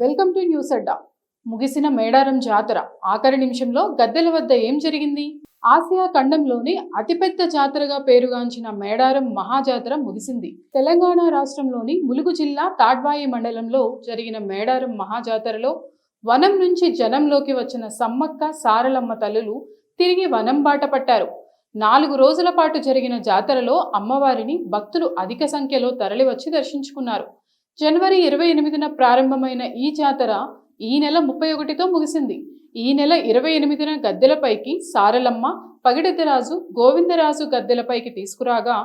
Welcome to news అడ్డా. ముగిసిన మేడారం జాతర ఆఖరి నిమిషంలో గద్దెల వద్ద ఏం జరిగింది? ఆసియా ఖండంలోని అతిపెద్ద జాతరగా పేరుగాంచిన మేడారం మహాజాతర ముగిసింది. తెలంగాణ రాష్ట్రంలోని ములుగు జిల్లా తాడ్వాయి మండలంలో జరిగిన మేడారం మహాజాతరలో వనం నుంచి జనంలోకి వచ్చిన సమ్మక్క సారలమ్మ తల్లులు తిరిగి వనం బాట పట్టారు. నాలుగు రోజుల పాటు జరిగిన జాతరలో అమ్మవారిని భక్తులు అధిక సంఖ్యలో తరలివచ్చి దర్శించుకున్నారు. జనవరి ఇరవై ఎనిమిదిన ప్రారంభమైన ఈ జాతర ఈ నెల ముప్పై ఒకటితో ముగిసింది. ఈ నెల ఇరవై ఎనిమిదిన గద్దెలపైకి సారలమ్మ పగిడెద్దరాజు గోవిందరాజు గద్దెలపైకి తీసుకురాగా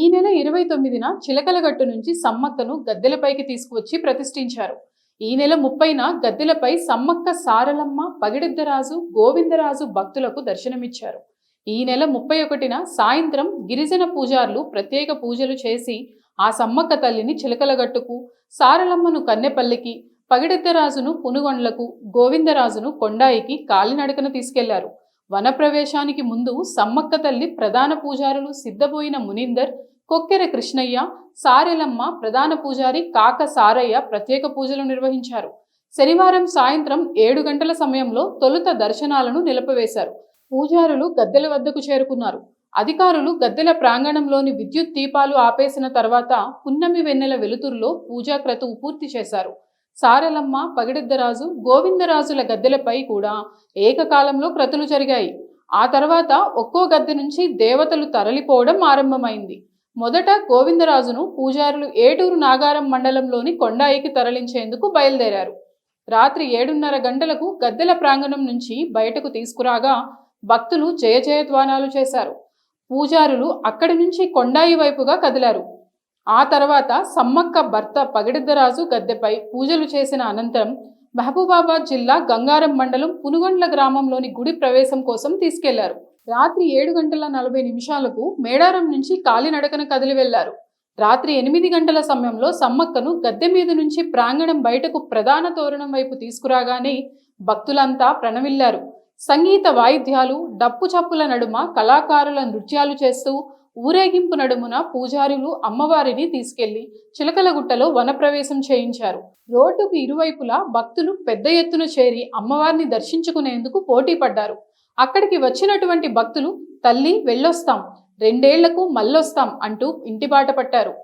ఈ నెల ఇరవై తొమ్మిదిన చిలకలగట్టు నుంచి సమ్మక్కను గద్దెలపైకి తీసుకువచ్చి ప్రతిష్ఠించారు. ఈ నెల ముప్పైన గద్దెలపై సమ్మక్క సారలమ్మ పగిడెద్దరాజు గోవిందరాజు భక్తులకు దర్శనమిచ్చారు. ఈ నెల ముప్పై ఒకటిన సాయంత్రం గిరిజన పూజారులు ప్రత్యేక పూజలు చేసి ఆ సమ్మక్క తల్లిని చిలకలగట్టుకు సారలమ్మను కన్నెపల్లికి పగిడెద్దరాజును పునుగొండ్లకు గోవిందరాజును కొండాయికి కాలినడకన తీసుకెళ్ళారు. వనప్రవేశానికి ముందు సమ్మక్క తల్లి ప్రధాన పూజారులు సిద్ధబోయిన మునీందర్ కొక్కెర కృష్ణయ్య సారెలమ్మ ప్రధాన పూజారి కాక సారయ్య ప్రత్యేక పూజలు నిర్వహించారు. శనివారం సాయంత్రం ఏడు గంటల సమయంలో తొలుత దర్శనాలను నిలిపివేశారు. పూజారులు గద్దెల వద్దకు చేరుకున్నారు. అధికారులు గద్దెల ప్రాంగణంలోని విద్యుత్ దీపాలు ఆపేసిన తర్వాత పున్నమి వెన్నెల వెలుతురులో పూజా క్రతువు పూర్తి చేశారు. సారలమ్మ పగిడిద్దరాజు గోవిందరాజుల గద్దెలపై కూడా ఏకకాలంలో క్రతులు జరిగాయి. ఆ తర్వాత ఒక్కో గద్దె నుంచి దేవతలు తరలిపోవడం ఆరంభమైంది. మొదట గోవిందరాజును పూజారులు ఏటూరు నాగారం మండలంలోని కొండాయికి తరలించేందుకు బయలుదేరారు. రాత్రి ఏడున్నర గంటలకు గద్దెల ప్రాంగణం నుంచి బయటకు తీసుకురాగా భక్తులు జయజయధ్వానాలు చేశారు. పూజారులు అక్కడి నుంచి కొండాయి వైపుగా కదిలారు. ఆ తర్వాత సమ్మక్క భర్త పగడిద్దరాజు గద్దెపై పూజలు చేసిన అనంతరం మహబూబాబాద్ జిల్లా గంగారం మండలం పునుగొండ్ల గ్రామంలోని గుడి ప్రవేశం కోసం తీసుకెళ్ళారు. రాత్రి ఏడు గంటల నలభై నిమిషాలకు మేడారం నుంచి కాలినడకన కదిలి వెళ్ళారు. రాత్రి ఎనిమిది గంటల సమయంలో సమ్మక్కను గద్దె మీద నుంచి ప్రాంగణం బయటకు ప్రధాన తోరణం వైపు తీసుకురాగానే భక్తులంతా ప్రణవిల్లారు సంగీత వాయిద్యాలు డప్పు చప్పుల నడుమ కళాకారుల నృత్యాలు చేస్తూ ఊరేగింపు నడుమున పూజారులు అమ్మవారిని తీసుకెళ్ళి చిలకలగుట్టలో వనప్రవేశం చేయించారు. రోడ్డుకు ఇరువైపులా భక్తులు పెద్ద ఎత్తున చేరి అమ్మవారిని దర్శించుకునేందుకు పోటీ పడ్డారు. అక్కడికి వచ్చినటువంటి భక్తులు తల్లి వెళ్ళొస్తాం. రెండేళ్ళకు మళ్ళొస్తాం అంటూ ఇంటిబాట పట్టారు.